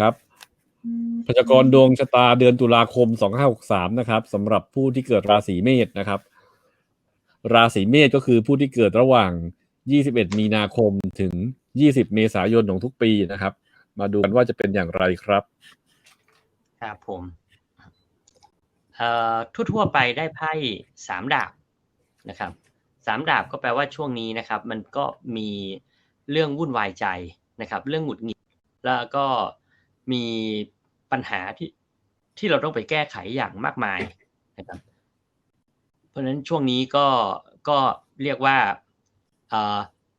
ครับพยากรณ์ดวงชะตาเดือนตุลาคม 2563 นะครับสำหรับผู้ที่เกิดราศีเมษนะครับ ราศีเมษก็คือผู้ที่เกิดระหว่าง 21 มีนาคมถึง 20 เมษายนของทุกปีนะครับ มาดูกันว่าจะเป็นอย่างไรครับ ครับผมเอ่อทั่วๆไปได้ไพ่สามดาบนะครับสามดาบก็แปลว่าช่วงนี้นะครับ มันก็มีเรื่องวุ่นวายใจนะครับ เรื่องหงุดหงิดแล้วก็ มีปัญหาที่ที่เราต้องไปแก้ไขอย่างมากมายนะครับ เพราะฉะนั้นช่วงนี้ก็ก็เรียกว่า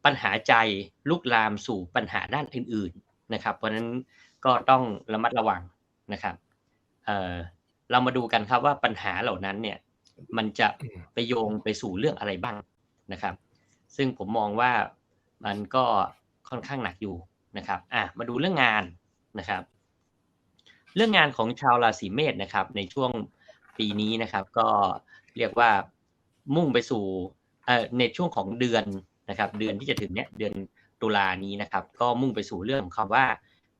ปัญหาใจลุกลามสู่ปัญหาด้านอื่น ๆนะครับ เพราะฉะนั้นก็ต้องระมัดระวังนะครับเออเรามาดูกันครับว่าปัญหาเหล่านั้นเนี่ย มันจะไปโยงไปสู่เรื่องอะไรบ้างนะครับ ซึ่งผมมองว่ามันก็ค่อนข้างหนักอยู่นะครับ อะมาดูเรื่องงานนะครับ เรื่องงานของชาวราศีเมษนะครับ ในช่วงปีนี้นะครับ ก็เรียกว่ามุ่งไปสู่ในช่วงของเดือนนะครับ เดือนที่จะถึงเนี้ยเดือนตุลานี้นะครับ ก็มุ่งไปสู่เรื่องของคำว่า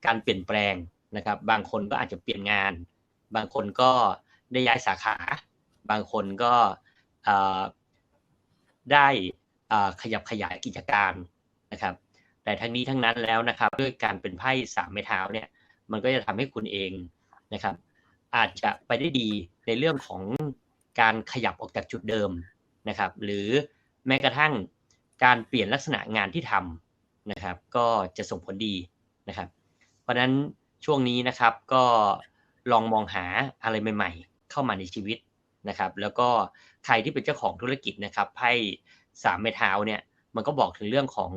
การเปลี่ยนแปลงนะครับ บางคนก็อาจจะเปลี่ยนงาน บางคนก็ได้ย้ายสาขา บางคนก็ได้ขยับขยายกิจการนะครับ แต่ทั้งนี้ทั้งนั้นแล้วนะครับ ด้วยการเป็นไพ่สามไม้เท้าเนี่ย มันก็จะทำให้คุณเองนะครับ อาจจะไปได้ดีในเรื่องของการขยับออกจากจุดเดิมนะครับ หรือแม้กระทั่งการเปลี่ยนลักษณะงานที่ทำนะครับ ก็จะส่งผลดีนะครับ เพราะนั้นช่วงนี้นะครับก็ลองมองหาอะไรใหม่ ๆ เข้ามาในชีวิตนะครับ แล้วก็ใครที่เป็นเจ้าของธุรกิจนะครับไพ่สามไม้เท้าเนี่ยมันก็บอกถึงเรื่องของ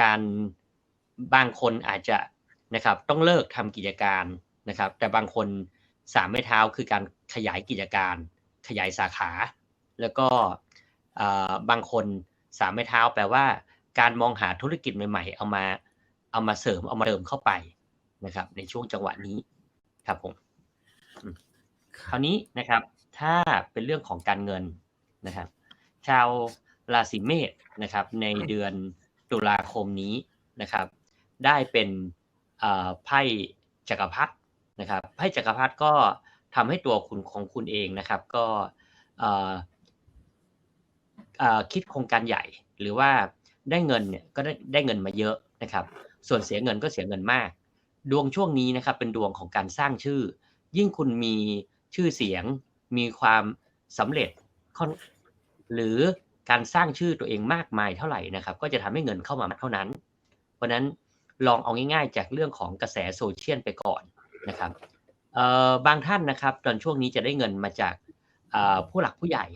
การบางคนอาจจะ นะครับ ต้องเลิกทำกิจการนะครับ แต่บางคนสามไม้เท้าคือการขยายกิจการ ขยายสาขา แล้วก็บางคนสามไม้เท้าแปลว่า การมองหาธุรกิจใหม่ๆ เอามาเอามาเสริมเอามาเติมเข้าไปนะครับ ในช่วงจังหวะนี้ครับผมคราวนี้นะครับ ถ้าเป็นเรื่องของการเงินนะครับ ชาวราศีเมษนะครับ ในเดือนตุลาคมนี้นะครับ ได้เป็น ไพ่จักรพรรดินะครับไพ่จักรพรรดิก็ทำให้ตัวคุณของคุณเองนะครับ ก็คิดโครงการใหญ่หรือว่าได้เงินเนี่ยก็ได้ได้เงินมาเยอะนะครับ ส่วนเสียเงินก็เสียเงินมาก ดวงช่วงนี้นะครับเป็นดวงของการสร้างชื่อ ยิ่งคุณมีชื่อเสียงมีความสำเร็จหรือการสร้างชื่อตัวเองมากมายเท่าไหร่นะครับ ก็จะทำให้เงินเข้ามาเท่านั้น เพราะนั้น ลองเอาง่ายๆ จากเรื่องของกระแสโซเชียลไปก่อนนะครับบางท่านนะครับตอนช่วงนี้จะได้เงินมาจากผู้หลักผู้ใหญ่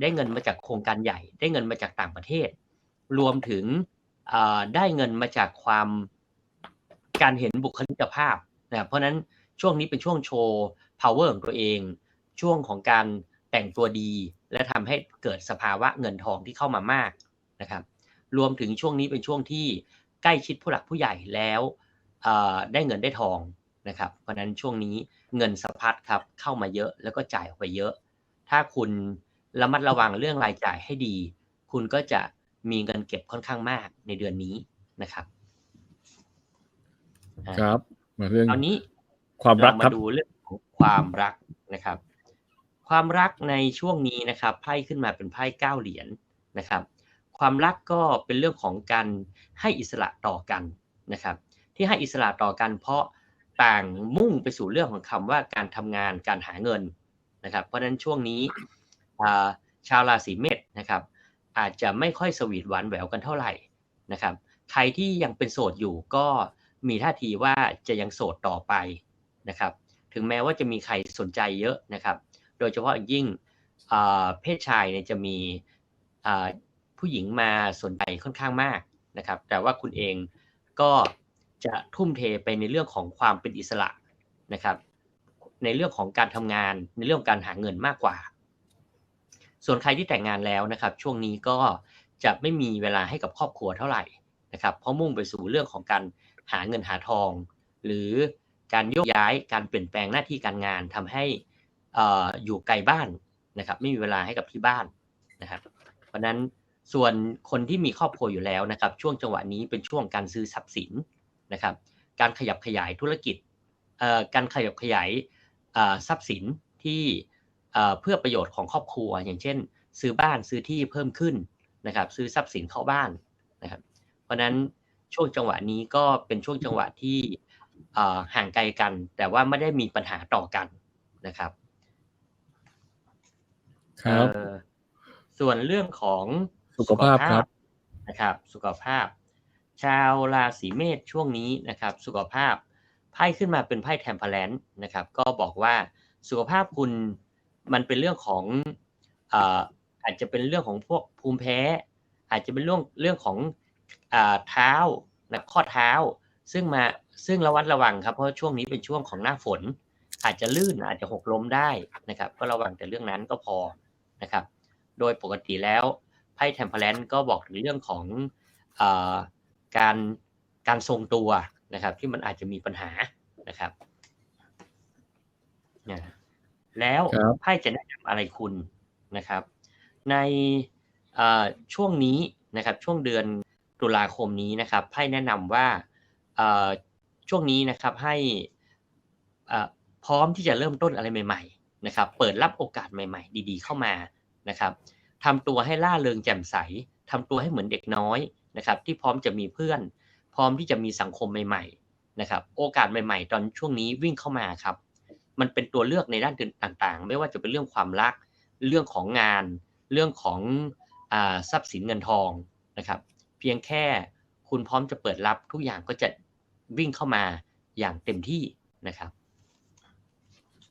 ได้เงินมาจากโครงการใหญ่ ได้เงินมาจากต่างประเทศ รวมถึงได้เงินมาจากความการเห็นบุคลิกภาพนะเพราะนั้นช่วงนี้เป็นช่วงโชว์ power ของตัวเอง ช่วงของการแต่งตัวดี และทำให้เกิดสภาวะเงินทองที่เข้ามามากนะครับ รวมถึงช่วงนี้เป็นช่วงที่ ใกล้ชิดผู้หลักผู้ใหญ่แล้วได้เงินได้ทองนะครับเพราะนั้นช่วงนี้เงินสะพัดครับเข้ามาเยอะแล้วก็จ่ายออกไปเยอะ ถ้าคุณระมัดระวังเรื่องรายจ่ายให้ดี คุณก็จะมีเงินเก็บค่อนข้างมากในเดือนนี้นะครับ ครับมาเรื่องตอนนี้ความรักมาดูเรื่องของความรักนะครับ ความรักในช่วงนี้นะครับไพ่ขึ้นมาเป็นไพ่เก้าเหรียญนะครับ ความรักก็เป็นเรื่องของการให้อิสระต่อกันนะครับ ที่ให้อิสระต่อกันเพราะต่างมุ่งไปสู่เรื่องของคำว่าการทำงานการหาเงินนะครับ เพราะฉะนั้นช่วงนี้ชาวราศีเมษนะครับ อาจจะไม่ค่อยสวีทหวานแหววกันเท่าไหร่นะครับ ใครที่ยังเป็นโสดอยู่ก็มีท่าทีว่าจะยังโสดต่อไปนะครับ ถึงแม้ว่าจะมีใครสนใจเยอะนะครับ โดยเฉพาะยิ่งเพศชายเนี่ยจะมี ผู้หญิงมาสนใจค่อนข้างมากนะครับ แต่ว่าคุณเองก็จะทุ่มเทไปในเรื่องของความเป็นอิสระนะครับ ในเรื่องของการทำงานในเรื่องการหาเงินมากกว่า ส่วนใครที่แต่งงานแล้วนะครับ ช่วงนี้ก็จะไม่มีเวลาให้กับครอบครัวเท่าไหร่นะครับ เพราะมุ่งไปสู่เรื่องของการหาเงินหาทอง หรือการโยกย้ายการเปลี่ยนแปลงหน้าที่การงานทำให้อยู่ไกลบ้านนะครับ ไม่มีเวลาให้กับที่บ้านนะครับ เพราะนั้น ส่วนคนที่มีครอบครัวอยู่แล้วนะครับ ช่วงจังหวะนี้เป็นช่วงการซื้อทรัพย์สินนะครับ การขยับขยายธุรกิจเอ่อการขยับขยายเอ่อทรัพย์สินที่เอ่อเพื่อประโยชน์ของครอบครัว อย่างเช่น ซื้อบ้านซื้อที่เพิ่มขึ้นนะครับ ซื้อทรัพย์สินเข้าบ้านนะครับ เพราะฉะนั้นช่วงจังหวะนี้ก็เป็นช่วงจังหวะที่เอ่อห่างไกลกัน แต่ว่าไม่ได้มีปัญหาต่อกันนะครับ ครับเอ่อส่วนเรื่องของ สุขภาพครับนะครับ สุขภาพ ชาวราศีเมษช่วงนี้นะครับ สุขภาพไพ่ขึ้นมาเป็นไพ่แทมเพลนนะครับ ก็บอกว่าสุขภาพคุณมันเป็นเรื่องของเอ่อาจจะเป็นเรื่องของพวกภูมิแพ้ อาจจะเป็นเรื่องเรื่องของอเท้านะข้อเท้า ซึ่งมาซึ่งระวัดระวังครับเพราะช่วงนี้เป็นช่วงของหน้าฝน อาจจะลื่นอาจจะหกล้มได้นะครับ ก็ระวังแต่เรื่องนั้นก็พอนะครับ โดยปกติแล้ว พ่แทมเพลนก็บอกถึงเรื่องของเออการการทรงตัวนะครับ ที่มันอาจจะมีปัญหานะครับนะแล้วครับไพ่จะแนะนำอะไรคุณนะครับ ในเอ่อช่วงนี้นะครับ ช่วงเดือนตุลาคมนี้นะครับไพ่แนะนำว่าเอ่อช่วงนี้นะครับให้เอ่อพร้อมที่จะเริ่มต้นอะไรใหม่ ๆ นะครับ เปิดรับโอกาสใหม่ ๆ ดี ๆ เข้ามานะครับ ทำตัวให้ล่าเริงแจ่มใสทำตัวให้เหมือนเด็กน้อยนะครับ ที่พร้อมจะมีเพื่อน พร้อมที่จะมีสังคมใหม่ๆนะครับ โอกาสใหม่ ๆ ตอนช่วงนี้วิ่งเข้ามาครับ มันเป็นตัวเลือกในด้านต่างๆ ไม่ว่าจะเป็นเรื่องความรัก เรื่องของงาน เรื่องของอทรัพย์สินเงินทองนะครับ เพียงแค่คุณพร้อมจะเปิดรับทุกอย่างก็จะวิ่งเข้ามาอย่างเต็มที่นะครับ